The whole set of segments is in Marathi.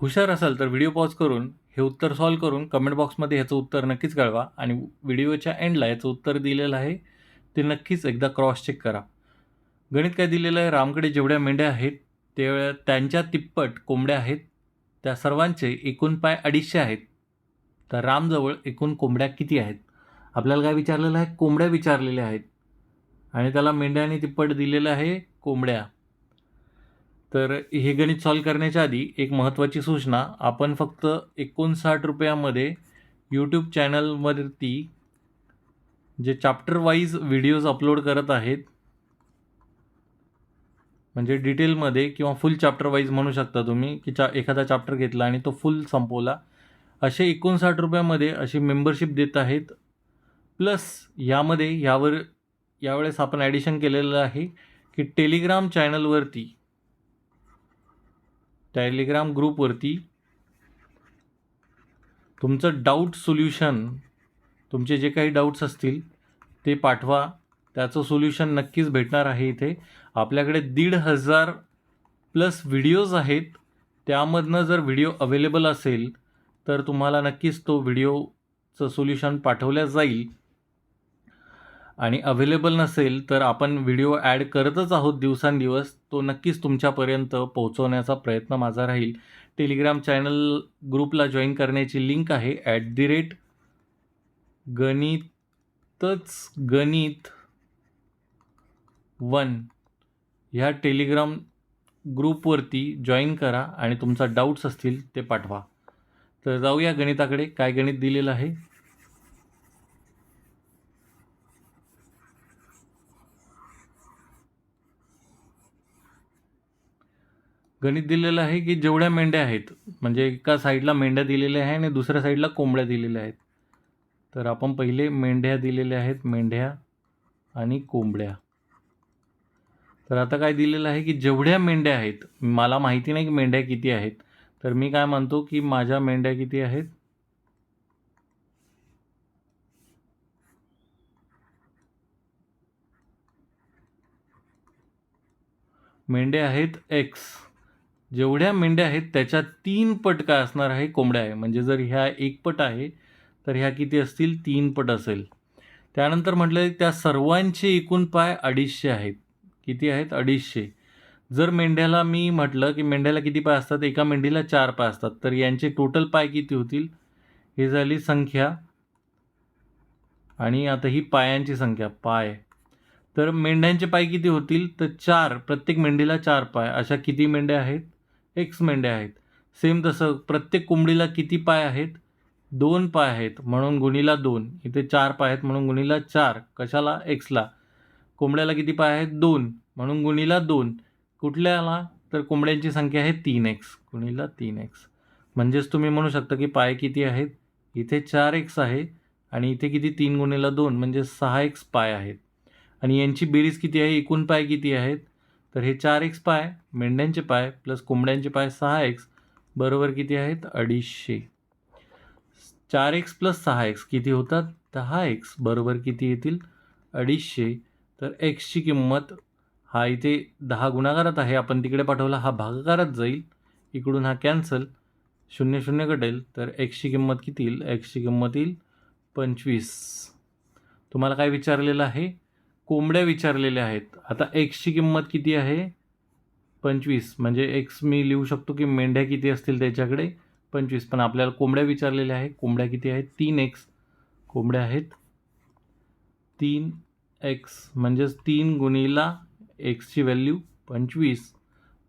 हुशार असाल तर व्हिडिओ पॉज करून हे उत्तर सॉल्व करून कमेंट बॉक्समध्ये ह्याचं उत्तर नक्कीच कळवा आणि व्हिडिओच्या एंडला याचं उत्तर दिलेलं आहे ते नक्कीच एकदा क्रॉस चेक करा. गणित काय दिलेलं आहे? रामकडे जेवढ्या मेंढ्या आहेत ते त्यांच्या तिप्पट कोंबड्या आहेत त्या सर्वांचे एकूण पाय अडीचशे आहेत. तर रामजवळ एकूण कोंबड्या किती आहेत? आपल्याला काय विचारलेलं आहे? कोंबड्या विचारलेल्या आहेत. आणि त्याला मेंढ्या आणि तिप्पट दिलेलं आहे कोंबड्या. तर हे गणित सॉल्व करण्याच्या आधी एक महत्त्वाची सूचना. आपण फक्त एकोणसाठ रुपयामध्ये यूट्यूब चॅनलवरती जे चॅप्टर वाईज व्हिडिओज अपलोड करत आहेत म्हणजे डिटेलमध्ये किंवा फुल चॅप्टर वाईज म्हणू शकता तुम्ही की चा एखादा चॅप्टर घेतला आणि तो फुल संपवला. असे एकोणसाठ रुपयामध्ये अशी मेंबरशिप देत आहेत. प्लस यामध्ये यावर यावेळेस आपण ॲडिशन केलेलं आहे की टेलिग्राम चॅनलवरती टेलिग्राम ग्रुपवरती तुमचं डाऊट सोल्युशन तुमचे जे काही डाऊट्स असतील ते पाठवा. त्याचं सोल्युशन नक्कीच भेटणार आहे इथे. आपल्याकडे दीड हजार प्लस व्हिडिओज आहेत. त्यामधनं जर व्हिडिओ अवेलेबल असेल तर तुम्हाला नक्कीच तो व्हिडिओचं सोल्युशन पाठवल्या जाईल. आणि अवेलेबल नसेल तर आपण व्हिडिओ ॲड करतच आहोत दिवसांदिवस. तो नक्कीच तुमच्यापर्यंत पोहोचवण्याचा प्रयत्न माझा राहील. टेलिग्राम चॅनल ग्रुपला जॉईन करण्याची लिंक आहे ॲट दी रेट गणितच गणित वन. ह्या टेलिग्राम ग्रुपवरती जॉईन करा आणि तुमचा डाऊट्स असतील ते पाठवा. तर जाऊया गणिताकडे. काय गणित दिलेलं आहे? गणित दिलेलं आहे की जेवढ्या मेंढ्या आहेत म्हणजे एका साईडला मेंढ्या दिलेल्या आहे आणि दुसऱ्या साईडला कोंबड्या दिलेल्या आहेत. तर आपण पहिले मेंढ्या दिलेल्या आहेत मेंढ्या आणि कोंबड्या. तर आता काय दिलेलं आहे की जेवढ्या मेंढ्या आहेत मला माहिती नाही की मेंढ्या किती आहेत तर मी काय म्हणतो की माझ्या मेंढ्या किती आहेत? मेंढ्या आहेत एक्स जेवढ्या मेंढ्या आहेत त्याच्या तीन पट काय असणार आहे कोंबड्या आहे. म्हणजे जर ह्या एक पट आहे तर ह्या किती असतील? तीन पट असेल. त्यानंतर म्हटलं त्या सर्वांचे एकूण पाय अडीचशे आहेत. किती आहेत? अडीचशे. जर मेंढ्याला मी म्हटलं की मेंढ्याला किती पाय असतात? एका मेंढीला चार पाय असतात. तर यांचे टोटल पाय किती होतील? ही झाली संख्या. आणि आता ही पायांची संख्या पाय. तर मेंढ्यांचे पाय किती होतील? तर चार. प्रत्येक मेंढीला चार पाय. अशा किती मेंढ्या आहेत? एक्स मेंढ्या आहेत. सेम तसं प्रत्येक कोंबडीला किती पाय आहेत? दोन पाय आहेत म्हणून गुणीला दोन. इथे चार पाय आहेत म्हणून गुणीला चार. कशाला? एक्सला. कोंबड्याला किती पाय आहेत? दोन. म्हणून गुणीला दोन. कुठल्याला? तर कोंबड्यांची संख्या आहे तीन एक्स. गुणीला तीन एक्स. म्हणजेच तुम्ही म्हणू शकता की पाय किती आहेत? इथे चार एक्स आहे आणि इथे किती? तीन गुणीला दोन. म्हणजे सहा एक्स पाय आहेत. आणि यांची बेरीज किती आहे? एकूण पाय किती आहेत? तर हे चार एक्स पाय मेंढ्यांचे पाय प्लस कोंबड्यांचे पाय सहा एक्स बरोबर किती आहेत? अडीचशे. चार एक्स प्लस सहा एक्स किती होतात? दहा एक्स बरोबर किती येतील? अडीचशे. तर एक्सची किंमत हा इथे दहा गुणाकारात आहे. आपण तिकडे पाठवला हा भागाकारात जाईल. इकडून हा कॅन्सल शून्य शून्य कटेल तर एक्सची किंमत किती येईल? एक्सची किंमत येईल पंचवीस. तुम्हाला काय विचारलेलं आहे? कोंबड्या विचारलेल्या आहेत. आता एक्सची किंमत किती आहे? पंचवीस. म्हणजे एक्स मी लिहू शकतो की मेंढ्या किती असतील त्याच्याकडे? पंचवीस. पण आपल्याला कोंबड्या विचारलेल्या आहे कोंबड्या किती आहेत? तीन एक्स कोंबड्या आहेत. तीन एक्स म्हणजेच तीन गुणीला एक्सची व्हॅल्यू पंचवीस.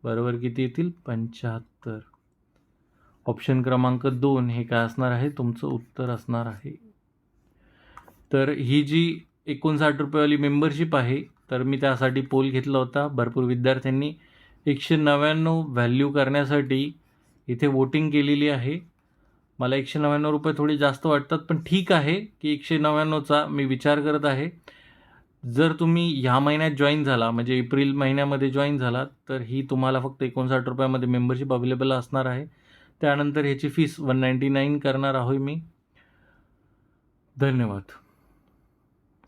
बरोबर किती येतील? पंच्याहत्तर. ऑप्शन क्रमांक दोन हे काय असणार आहे? तुमचं उत्तर असणार आहे. तर ही जी एकोणसाठ रुपयेवाली मेंबरशिप आहे. तर मी त्यासाठी पोल घेतला होता. भरपूर विद्यार्थ्यांनी एकशे नव्याण्णव व्हॅल्यू करण्यासाठी इथे वोटिंग केलेली आहे. मला एकशे नव्याण्णव रुपये थोडे जास्त वाटतात पण ठीक आहे की एकशे नव्याण्णवचा मी विचार करत आहे. जर तुम्ही ह्या महिन्यात जॉईन झाला म्हणजे एप्रिल महिन्यामध्ये जॉईन झाला तर ही तुम्हाला फक्त एकोणसाठ रुपयामध्ये मेंबरशिप अवेलेबल असणार आहे. त्यानंतर ह्याची फीस वन नाईंटी नाईन करणार आहो मी. धन्यवाद.